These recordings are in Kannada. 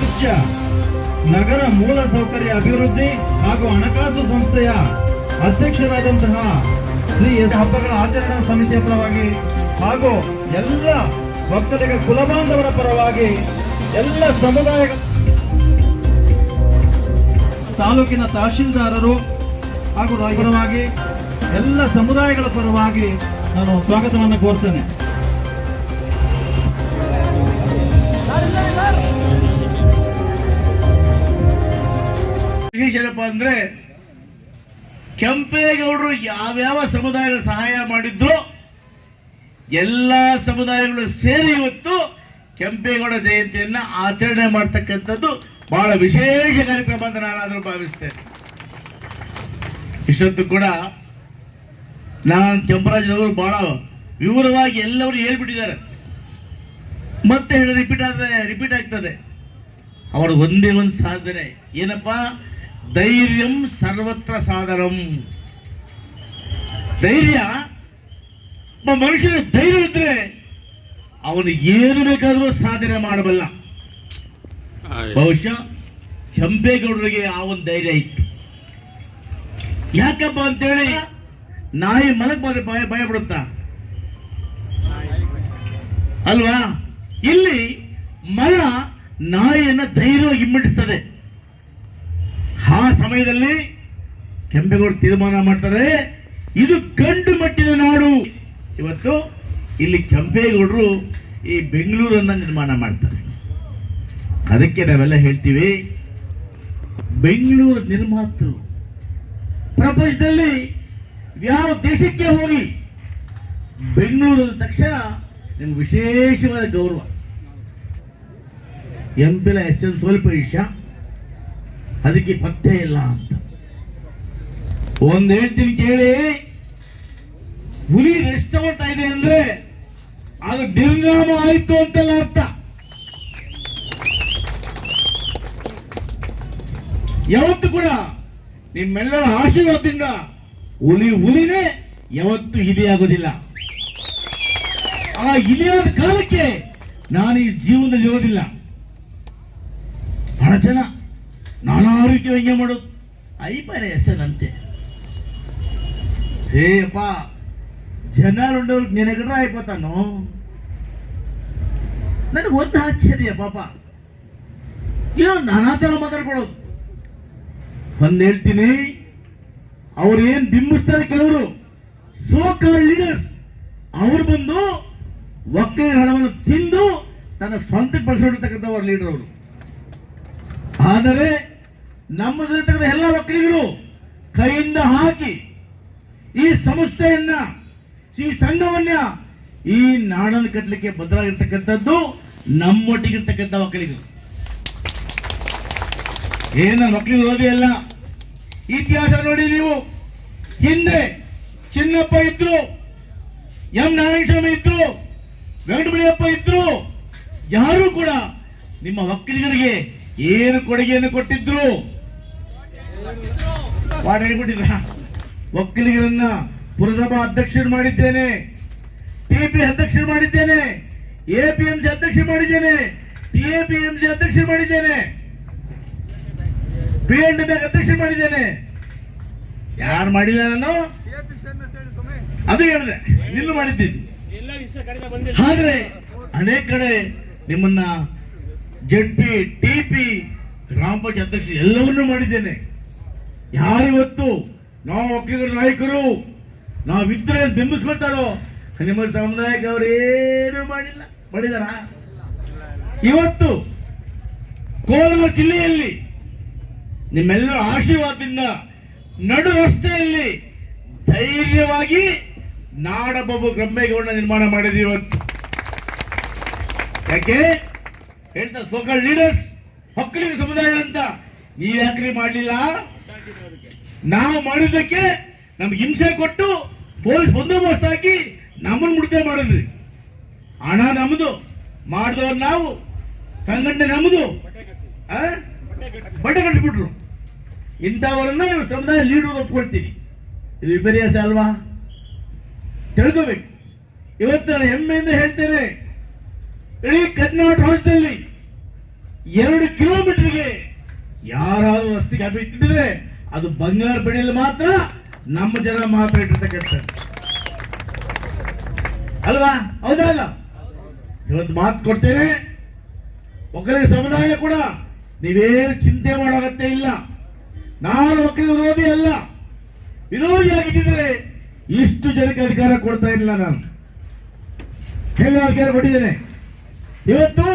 ಮುಖ್ಯ ನಗರ ಮೂಲ ಸೌಕರ್ಯ ಅಭಿವೃದ್ಧಿ ಹಾಗೂ ಹಣಕಾಸು ಸಂಸ್ಥೆಯ ಅಧ್ಯಕ್ಷರಾದಂತಹ ಶ್ರೀ ಹಬ್ಬಗಳ ಆಚರಣಾ ಸಮಿತಿಯ ಪರವಾಗಿ ಹಾಗೂ ಎಲ್ಲ ಭಕ್ತರಿಗೆ ಕುಲಬಾಂಧವರ ಪರವಾಗಿ ಎಲ್ಲ ಸಮುದಾಯ ತಾಲೂಕಿನ ತಹಶೀಲ್ದಾರರು ಹಾಗೂ ಪರವಾಗಿ ಎಲ್ಲ ಸಮುದಾಯಗಳ ಪರವಾಗಿ ನಾನು ಸ್ವಾಗತವನ್ನು ಕೋರ್ತೇನೆ. ಏನಪ್ಪ ಅಂದ್ರೆ, ಕೆಂಪೇಗೌಡರು ಯಾವ್ಯಾವ ಸಮುದಾಯಗಳ ಸಹಾಯ ಮಾಡಿದ್ರು, ಎಲ್ಲಾ ಸಮುದಾಯಗಳು ಸೇರಿ ಇವತ್ತು ಕೆಂಪೇಗೌಡ ಜಯಂತಿಯನ್ನ ಆಚರಣೆ ಮಾಡ್ತಕ್ಕಂಥದ್ದು ಬಹಳ ವಿಶೇಷ ಕಾರ್ಯಕ್ರಮ ಅಂತ ನಾನಾದ್ರೂ ಭಾವಿಸ್ತೇನೆ. ಇಷ್ಟೊತ್ತು ಕೂಡ ನಾನು ಕೆಂಪರಾಜನವರು ಬಹಳ ವಿವರವಾಗಿ ಎಲ್ಲವರು ಹೇಳ್ಬಿಟ್ಟಿದ್ದಾರೆ. ಮತ್ತೆ ರಿಪೀಟ್ ಆಗ್ತದೆ ರಿಪೀಟ್ ಆಗ್ತದೆ. ಅವರು ಒಂದೇ ಒಂದು ಸಾಧನೆ. ಏನಪ್ಪ? ಧೈರ್ಯಂ ಸರ್ವತ್ರ ಸಾಧನಂ ಧೈರ್ಯ? ಒಬ್ಬ ಮನುಷ್ಯನ ಧೈರ್ಯ ಇದ್ರೆ ಅವನು ಏನು ಬೇಕಾದರೂ ಸಾಧನೆ ಮಾಡಬಲ್ಲ. ಬಹುಶಃ ಕೆಂಪೇಗೌಡರಿಗೆ ಆ ಒಂದು ಧೈರ್ಯ ಇತ್ತು. ಯಾಕಪ್ಪ ಅಂತೇಳಿ ನಾಯಿ ಮಲಕ್ ಬಂದ್ರೆ ಭಯ ಭಯ ಬಿಡುತ್ತಾ ಅಲ್ವಾ? ಇಲ್ಲಿ ಮರ ನಾಯಿಯನ್ನ ಧೈರ್ಯವಾಗಿ ಹಿಮ್ಮೆಟ್ಟಿಸ್ತದೆ. ಆ ಸಮಯದಲ್ಲಿ ಕೆಂಪೇಗೌಡ ತೀರ್ಮಾನ ಮಾಡ್ತಾರೆ. ಇದು ಕಂಡು ಮಟ್ಟಿದ ನಾಡು. ಇವತ್ತು ಇಲ್ಲಿ ಕೆಂಪೇಗೌಡರು ಈ ಬೆಂಗಳೂರನ್ನ ನಿರ್ಮಾಣ ಮಾಡ್ತಾರೆ. ಅದಕ್ಕೆ ನಾವೆಲ್ಲ ಹೇಳ್ತೀವಿ, ಬೆಂಗಳೂರು ನಿರ್ಮಾತೃ. ಪ್ರಪಂಚದಲ್ಲಿ ಯಾವ ದೇಶಕ್ಕೆ ಹೋಗಿ ಬೆಂಗಳೂರು ತಕ್ಷಣ ನಿಮ್ಗೆ ವಿಶೇಷವಾದ ಗೌರವ. ಎಂಪಿಲ ಎಸ್ ಎನ್ ಸ್ವಲ್ಪ ಅದಕ್ಕೆ ಪತ್ತೆ ಇಲ್ಲ ಅಂತ. ಒಂದ್ ಹೇಳ್ತೀನಿ ಕೇಳಿ. ಹುಲಿ ರೆಸ್ಟೋರೆಂಟ್ ಇದೆ ಅಂದ್ರೆ ಅದು ನಿರ್ನಾಮ ಆಯ್ತು ಅಂತೆಲ್ಲ ಅರ್ಥ. ಯಾವತ್ತು ಕೂಡ ನಿಮ್ಮೆಲ್ಲರ ಆಶೀರ್ವಾದದಿಂದ ಹುಲಿ ಹುಲಿನೇ ಯಾವತ್ತು ಇಲಿಯಾಗೋದಿಲ್ಲ ಆ ಇಲಿಯಾದ ಕಾಲಕ್ಕೆ ನಾನು ಈ ಜೀವನದಲ್ಲಿ ಇರೋದಿಲ್ಲ. ಬಹಳ ಜನ ನಾನಾ ರೀತಿ ವ್ಯಂಗ್ಯ ಮಾಡೋದು. ಐಪರ ಹೆಸರಂತೆ ಹೇಪ ಜನರುಂಡವ್ರಿಗೆ ನೆನಗಡ್ರ ಆಯ್ಪತಾನು ನನಗೆ ಒಂದು ಆಶ್ಚರ್ಯ ಪಾಪ. ಏನೋ ನಾನಾ ಥರ ಮಾತಾಡ್ಕೊಳ್ಳೋದು. ಒಂದು ಹೇಳ್ತೀನಿ ಅವ್ರು ಬಿಂಬಿಸ್ತಾರೆ ಕೆಲವರು ಸೋ ಲೀಡರ್ಸ್ ಅವ್ರು ಬಂದು ಒಕ್ಕೆ ಹಣವನ್ನು ತಿಂದು ತನ್ನ ಸ್ವಂತ ಬಳಸಿರ್ತಕ್ಕಂಥವ್ರ ಲೀಡರ್ ಅವರು. ಆದರೆ ನಮ್ಮ ಜೊತೆ ಎಲ್ಲ ಒಕ್ಕಲಿಗರು ಕೈಯಿಂದ ಹಾಕಿ ಈ ಸಂಸ್ಥೆಯನ್ನ, ಈ ಸಂಘವನ್ನ ಈ ನಾಡನ್ನು ಕಟ್ಟಲಿಕ್ಕೆ ಭದ್ರಾಗಿರ್ತಕ್ಕಂಥದ್ದು ನಮ್ಮೊಟ್ಟಿಗಿರ್ತಕ್ಕಂಥ ಒಕ್ಕಲಿಗರು ಏನು ಮಕ್ಕಳಿಗೆ ಓದಿ ಅಲ್ಲ, ಇತಿಹಾಸ ನೋಡಿ ನೀವು. ಹಿಂದೆ ಚಿನ್ನಪ್ಪ ಇದ್ರು, ಎಂ ನಾರಾಯಣಸ್ವಾಮಿ ಇದ್ರು ವೆಂಕಟಮಣಿಯಪ್ಪ ಇದ್ರು, ಯಾರು ಕೂಡ ನಿಮ್ಮ ಒಕ್ಕಲಿಗರಿಗೆ ಏನು ಕೊಡುಗೆಯನ್ನು ಕೊಟ್ಟಿದ್ರು? ಹೇಳ್ಬಿಟ್ಟಿದ್ರ? ಒಕ್ಕಲಿಗರನ್ನ ಪುರಸಭಾ ಅಧ್ಯಕ್ಷರು ಮಾಡಿದ್ದೇನೆ. ಟಿಪಿ ಅಧ್ಯಕ್ಷರು ಮಾಡಿದ್ದೇನೆ. ಎಪಿಎಂಸಿ ಅಧ್ಯಕ್ಷರು ಮಾಡಿದ್ದೇನೆ. ಟಿಎಪಿಎಂಸಿ ಅಧ್ಯಕ್ಷರು ಮಾಡಿದ್ದೇನೆ. ಪಿ ಎಂಡ್ ಡಿ ಅಧ್ಯಕ್ಷರು ಮಾಡಿದ್ದೇನೆ. ಯಾರು ಮಾಡಿಲ್ಲ ನಾನು? ಅದು ಹೇಳಿದೆ. ನಿಲ್ಲು ಮಾಡಿದ್ದೀನಿ ಆದ್ರೆ ಅನೇಕ ಕಡೆ ನಿಮ್ಮನ್ನ ಜೆಡ್ ಪಿ, ಟಿ ಪಿ ಗ್ರಾಮ ಪಂಚಾಯತ್ ಅಧ್ಯಕ್ಷ ಎಲ್ಲವನ್ನೂ ಮಾಡಿದ್ದೇನೆ. ಯಾರಿವತ್ತು ನಾವು ಒಕ್ಕಲಿಗರ ನಾಯಕರು? ನಾವಿದ್ರೆ ಬಿಂಬಿಸ್ಕೊಳ್ತಾರೋ ನಿಮ್ಮ ಸಮುದಾಯಕ್ಕೆ ಅವ್ರು ಏನು ಮಾಡಿಲ್ಲ. ಮಾಡಿದಾರ? ಇವತ್ತು ಕೋಲಾರ ಜಿಲ್ಲೆಯಲ್ಲಿ ನಿಮ್ಮೆಲ್ಲರ ಆಶೀರ್ವಾದದಿಂದ ನಡು ರಸ್ತೆಯಲ್ಲಿ ಧೈರ್ಯವಾಗಿ ನಾಡಬಬ್ಬು ಗ್ರಂಭೇಗೌಡ ನಿರ್ಮಾಣ ಮಾಡಿದೀವಿ ಇವತ್ತು. ಯಾಕೆ? ಹೇಳ್ತಾ ಸೋಕಲ್ ಲೀಡರ್ಸ್ ಒಕ್ಕಲಿಗ ಸಮುದಾಯ ಅಂತ ನೀವ್ ಯಾಕ್ರಿ ಮಾಡಲಿಲ್ಲ? ನಾವು ಮಾಡಿದ್ದಕ್ಕೆ ನಮ್ಗೆ ಹಿಂಸೆ ಕೊಟ್ಟು ಪೊಲೀಸ್ ಬಂದೋಬಸ್ತ್ ಹಾಕಿ ನಮ್ಮನ್ನು ಮುಡಿದೆ ಮಾಡಿದ್ರಿ ಹಣ ನಮ್ಮದು ಮಾಡಿದವ್ರು ನಾವು, ಸಂಘಟನೆ ನಮ್ಮದು? ಬಟ್ಟೆ ಕಟ್ಟಿಬಿಟ್ರು ಇಂಥವರನ್ನ ನೀವು ಸಮುದಾಯ ಲೀಡರ್ ಒಪ್ಕೊಳ್ತೀರಿ ಇದು ವಿಪರ್ಯಾಸ ಅಲ್ವಾ? ತಿಳ್ಕೋಬೇಕು. ಇವತ್ತು ನಾನು ಹೆಮ್ಮೆಯಿಂದ ಹೇಳ್ತೇನೆ, ಇಡೀ ಕರ್ನಾಟಕ ರಾಜ್ಯದಲ್ಲಿ ಎರಡು ಕಿಲೋಮೀಟರ್ಗೆ ಯಾರಾದರೂ ರಸ್ತೆ ಇಟ್ಟಿದ್ರೆ ಅದು ಬಂಗಾರ ಬೆಳೆಯಲ್ಲಿ ಮಾತ್ರ ನಮ್ಮ ಜನ ಮಾತ್ರ ಇಟ್ಟಿರ್ತಕ್ಕಂಥ ಅಲ್ವಾ? ಹೌದಾ ಅಲ್ಲ? ಇವತ್ತು ಮಾತು ಕೊಡ್ತೇನೆ. ಒಕ್ಕಲಿಗ ಸಮುದಾಯ ಕೂಡ ನೀವೇನು ಚಿಂತೆ ಮಾಡೋ ಅಗತ್ಯ ಇಲ್ಲ. ನಾನು ಒಕ್ಕಲಿಗ ವಿರೋಧಿ ಅಲ್ಲ. ವಿರೋಧಿಯಾಗಿದ್ದರೆ ಇಷ್ಟು ಜನಕ್ಕೆ ಅಧಿಕಾರ ಕೊಡ್ತಾ ಇರಲಿಲ್ಲ ನಾನು. ಕೆಲವು ಅಧಿಕಾರ ಕೊಟ್ಟಿದ್ದೇನೆ. ಇವತ್ತು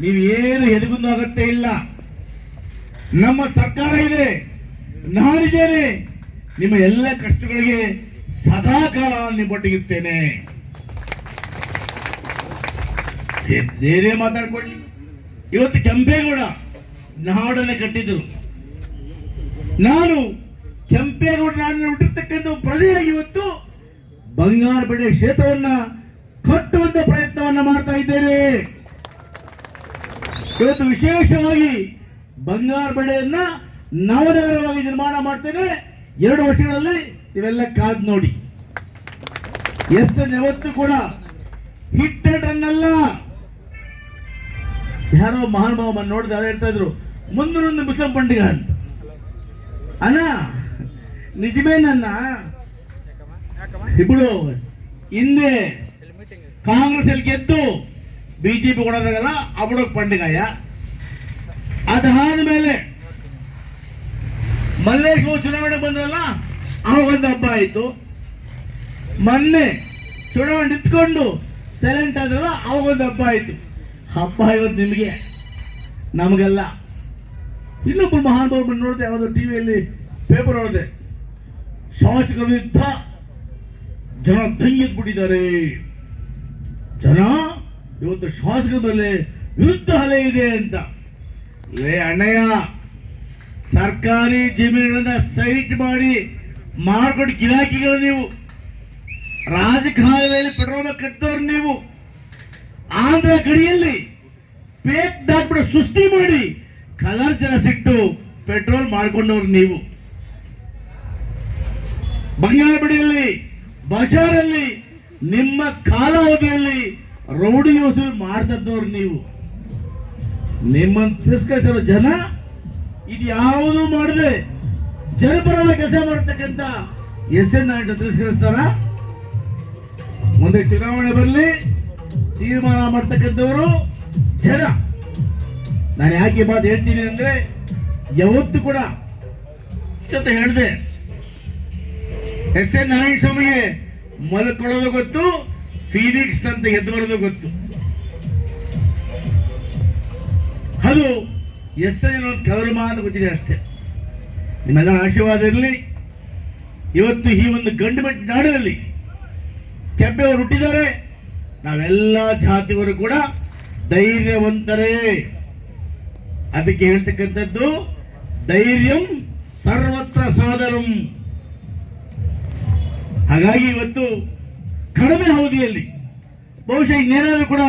ನೀವು ಏನು ಎದುಗುಂದು ಅಗತ್ಯ ಇಲ್ಲ. ನಮ್ಮ ಸರ್ಕಾರ ಇದೆ. ನಾನಿದ್ದೇನೆ. ನಿಮ್ಮ ಎಲ್ಲ ಕಷ್ಟಗಳಿಗೆ ಸದಾ ಕಾಲ ನಿಮ್ಮೊಟ್ಟಿಗಿರ್ತೇನೆ ಬೇರೆ ಮಾತಾಡ್ಕೊಳ್ಳಿ. ಇವತ್ತು ಕೆಂಪೇಗೌಡ ನಾಡನ್ನೇ ಕಟ್ಟಿದ್ರು. ನಾನು ಕೆಂಪೇಗೌಡ ನಾಡನ್ನು ಹುಟ್ಟಿರ್ತಕ್ಕಂಥ ಪ್ರಜೆಯಾಗಿ ಇವತ್ತು ಬಂಗಾರ ಬೆಳೆ ಕ್ಷೇತ್ರವನ್ನ ಕಟ್ಟುವಂತ ಪ್ರಯತ್ನವನ್ನ ಮಾಡ್ತಾ ಇದ್ದೇನೆ. ಇವತ್ತು ವಿಶೇಷವಾಗಿ ಬಂಗಾರ ಬೆಳೆಯನ್ನ ನವನಗರವಾಗಿ ನಿರ್ಮಾಣ ಮಾಡ್ತೇನೆ. ಎರಡು ವರ್ಷಗಳಲ್ಲಿ ಇವೆಲ್ಲ ಕಾದ್ ನೋಡಿ. ಎಷ್ಟು ಯಾವತ್ತು ಕೂಡ ಹಿಟ್ ಅಂಡ್ ರನ್ ಅಲ್ಲ ಯಾರೋ ಮಹಾನುಭಾವ ನೋಡಿದ ಹೇಳ್ತಾ ಇದ್ರು ಮುಂದೊಂದು ಮುಸ್ಲಿಂ ಪಂಡಿಗ ಅಂತ. ಅಣ್ಣ ನಿಜಮೇನನ್ನ ಇಬ್ಬಳು ಹಿಂದೆ ಕಾಂಗ್ರೆಸ್ ಅಲ್ಲಿ ಗೆದ್ದು ಬಿಜೆಪಿ ಕೊಡೋದಾಗಲ್ಲ ಅವಳು ಪಂಡಿಗಾಯ ಅದಾದ ಮೇಲೆ ಮಲ್ಲೇಶ್ವರ ಚುನಾವಣೆ ಬಂದ್ರಲ್ಲ? ಅವಾಗೊಂದು ಹಬ್ಬ ಆಯ್ತು. ಮೊನ್ನೆ ಚುನಾವಣೆ ನಿಂತ್ಕೊಂಡು ಸೈಲೆಂಟ್ ಆದ್ರಲ್ಲ ಅವಾಗೊಂದು ಹಬ್ಬ ಆಯ್ತು. ಹಬ್ಬ ಇವತ್ತು ನಿಮಗೆ, ನಮಗೆಲ್ಲ. ಇನ್ನೊಬ್ಬರು ಮಹಾನುಭಾವರು ನೋಡಿದೆ, ಯಾವುದೋ ಟಿವಿಯಲ್ಲಿ ಪೇಪರ್ ನೋಡಿದೆ ಶಾಸಕ ವಿರುದ್ಧ ಜನ ದಂಗೆದ್ಬಿಟ್ಟಿದ್ದಾರೆ ಜನ ಇವತ್ತು ಶಾಸಕರ ಮೇಲೆ ವಿರುದ್ಧ ಅಲೆ ಇದೆ ಅಂತ. ಲೇ ಅಣ್ಣಯ್ಯ ಸರ್ಕಾರಿ ಜಮೀನುಗಳನ್ನ ಸೈಟ್ ಮಾಡಿ ಮಾರ್ಕೊಂಡು ಗಿರಾಕಿಗಳು ನೀವು. ರಾಜಕಾಲದಲ್ಲಿ ಪೆಟ್ರೋಲ್ ಕಟ್ಟಿದವ್ರು ನೀವು. ಆಂಧ್ರ ಗಡಿಯಲ್ಲಿ ಫೇಕ್ ಡಾಕ್ಯುಮೆಂಟ್ ಸೃಷ್ಟಿ ಮಾಡಿ ಕಲರ್ ಜನ ಸಿಟ್ಟು ಪೆಟ್ರೋಲ್ ಮಾಡಿಕೊಂಡವ್ರು ನೀವು. ಬಂಗಾರಪಡಿಯಲ್ಲಿ ಬಜಾರಲ್ಲಿ, ನಿಮ್ಮ ಕಾಲಾವಧಿಯಲ್ಲಿ ರೌಡಿ ವಸೂಲಿ ಮಾಡ್ತದ್ದವ್ರು ನೀವು. ನಿಮ್ಮನ್ನು ತಿರಸ್ಕರಿಸಿರೋ ಜನ ಇದು ಯಾವುದು ಮಾಡದೆ ಜನಪರವಾಗಿ ಕೆಲಸ ಮಾಡತಕ್ಕಂತ ಎಸ್ ಎನ್ ನಾಯ್ಡು ತಿರಸ್ಕರಿಸ್ತಾರ. ಮುಂದೆ ಚುನಾವಣೆ ಬರಲಿ, ತೀರ್ಮಾನ ಮಾಡ್ತಕ್ಕಂಥವರು ಜನ. ನಾನು ಯಾಕೆ ಮಾತು ಹೇಳ್ತೀನಿ ಅಂದ್ರೆ, ಯಾವತ್ತು ಕೂಡ ಜೊತೆ ಹೇಳಿದೆ, ಎಸ್ ಎನ್ ನಾರಾಯಣ ಸ್ವಾಮಿಗೆ ಮಲ್ಕೊಳ್ಳೋದು ಗೊತ್ತು ಫೀನಿಕ್ಸ್ ಅಂತ ಎದ್ದು ಬರೋದು ಗೊತ್ತು. ಅದು ಎಸ್ ಒಂದು ಕವರು ಮಾತು ಗೊತ್ತಿದೆ ಅಷ್ಟೇ. ನಿಮ್ಮೆಲ್ಲ ಆಶೀರ್ವಾದ ಇರಲಿ. ಇವತ್ತು ಈ ಒಂದು ಗಂಡು ಮೆಟ್ಟು ನಾಡಿನಲ್ಲಿ ಕೆಬ್ಬೆಯವರು ಹುಟ್ಟಿದ್ದಾರೆ. ನಾವೆಲ್ಲ ಜಾತಿಯವರು ಕೂಡ ಧೈರ್ಯವಂತರೇ. ಅದಕ್ಕೆ ಹೇಳ್ತಕ್ಕಂಥದ್ದು, ಧೈರ್ಯಂ ಸರ್ವತ್ರ ಸಾಧನಂ ಹಾಗಾಗಿ ಇವತ್ತು ಕಡಿಮೆ ಅವಧಿಯಲ್ಲಿ, ಬಹುಶಃ ಇನ್ನೇನಾದರೂ ಕೂಡ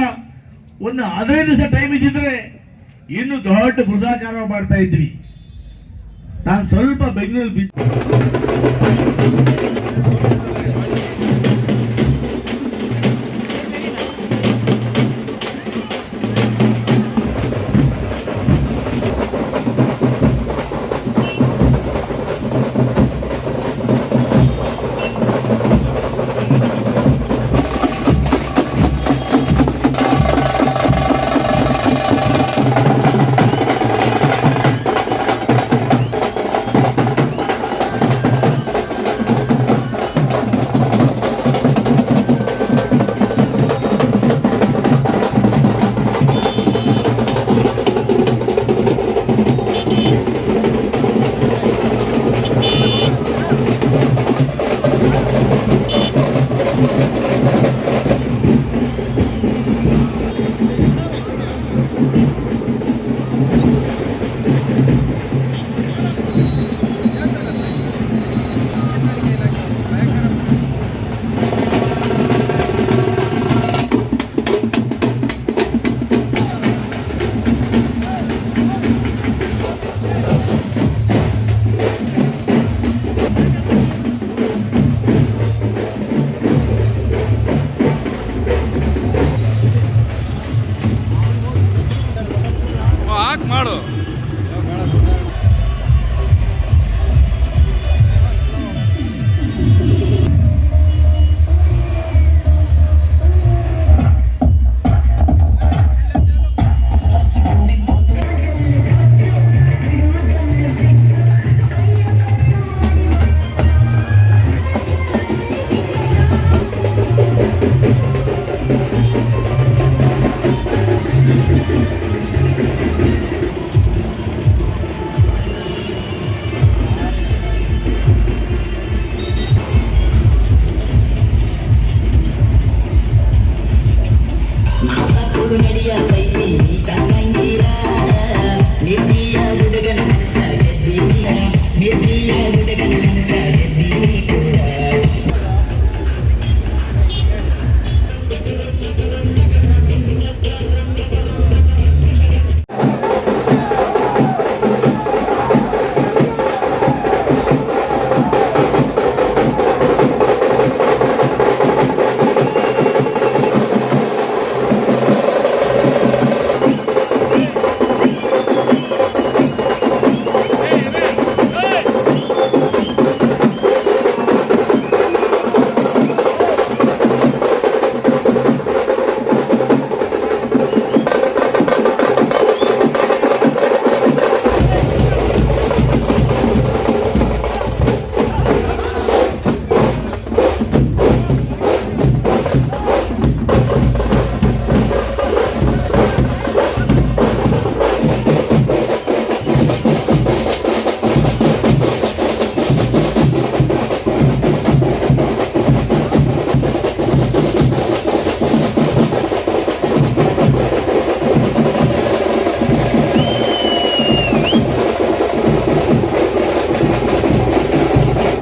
ಒಂದು ಹದಿನೈದು ದಿವಸ ಟೈಮ್ ಇದ್ದಿದ್ರೆ ಇನ್ನು ದೊಡ್ಡ ಬೃಹದಾಕಾರ ಮಾಡ್ತಾ ಇದ್ವಿ. ನಾನು ಸ್ವಲ್ಪ ಬೆಂಗಳೂರಲ್ಲಿ ಬಿಸಿ